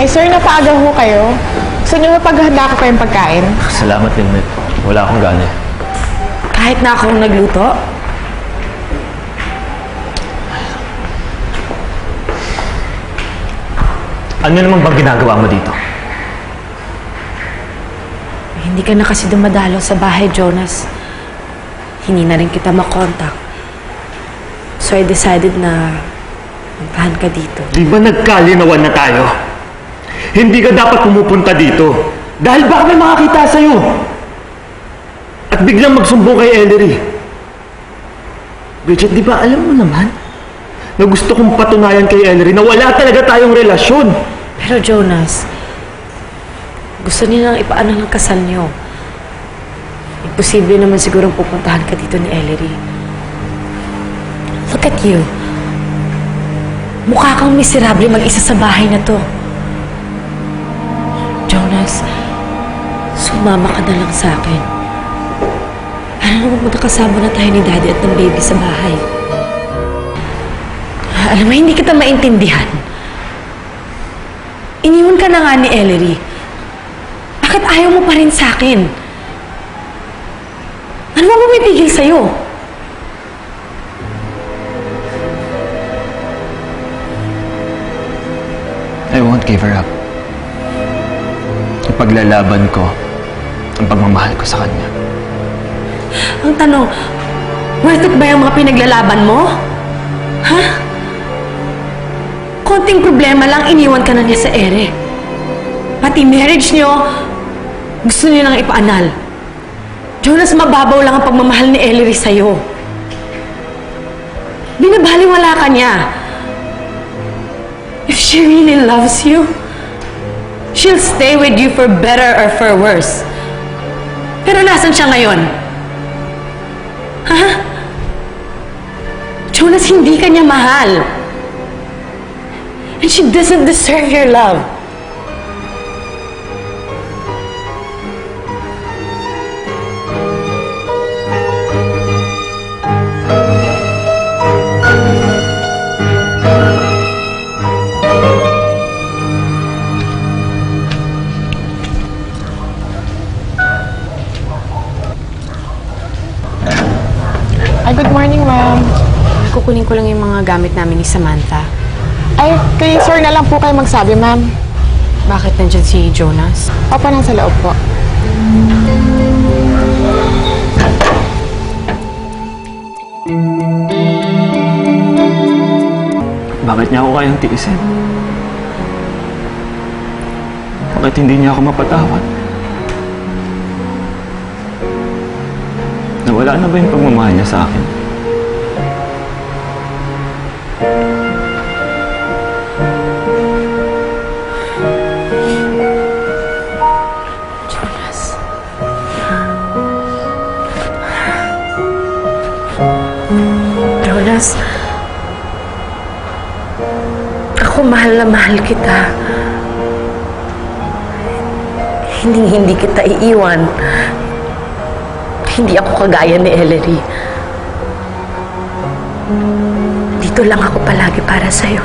Ay sir, napaaga ho kayo. Gusto niyo mapaghanda ko kayong pagkain? Salamat, Lynette. Wala akong gana. eh. Kahit na akong nagluto? Ano naman bang ginagawa mo dito? Hindi ka na kasi dumadalo sa bahay, Jonas. Hindi na rin kita makontak. So I decided na puntahan ka dito. Di ba nagkalinawan na tayo? Hindi ka dapat pumupunta dito. Dahil baka may makakita sa'yo. At biglang magsumbong kay Ellery. Bridget, di ba alam mo naman na gusto kong patunayan kay Ellery na wala talaga tayong relasyon. Pero Jonas, gusto niya nang ipaano ng kasal niyo. Imposible naman sigurong pupuntahan ka dito ni Ellery. Look at you. Mukha kang miserable mag-isa sa bahay na to. Sumama ka na lang sa akin. Para naman magkakasama na tayo ni Daddy at ng baby sa bahay. Alam mo, hindi kita maintindihan. Iniwan ka na nga ni Ellery. Bakit ayaw mo pa rin sa akin? Ano ba pumipigil sa'yo? I won't give her up. Ipaglalaban ko ang pagmamahal ko sa kanya. Ang tanong, worth it ba yung mga pinaglalaban mo? Ha? Konting problema lang, iniwan ka na niya sa ere. Pati marriage niyo, gusto niyo nang ipaanal. Jonas, mababaw lang ang pagmamahal ni Ellery sa'yo. Binabaliwala ka niya. If she really loves you, she'll stay with you for better or for worse. Pero nasan siya ngayon? Ha? Jonas, hindi ka niya mahal. And she doesn't deserve your love. Ay, good morning, ma'am. Kukunin ko lang yung mga gamit namin ni Samantha. Ay, kay sir na lang po kayo magsabi, ma'am. Bakit nandyan si Jonas? Opo, nasa loob po. Bakit niya ako kayang tiisin? Bakit hindi niya ako mapatawad? Nawala na ba yung pagmamahal niya sa akin? Jonas. Ako mahal na mahal kita. Hindi hindi kita iiwan. Hindi ako kagaya ni Ellery. Dito lang ako palagi para sa'yo.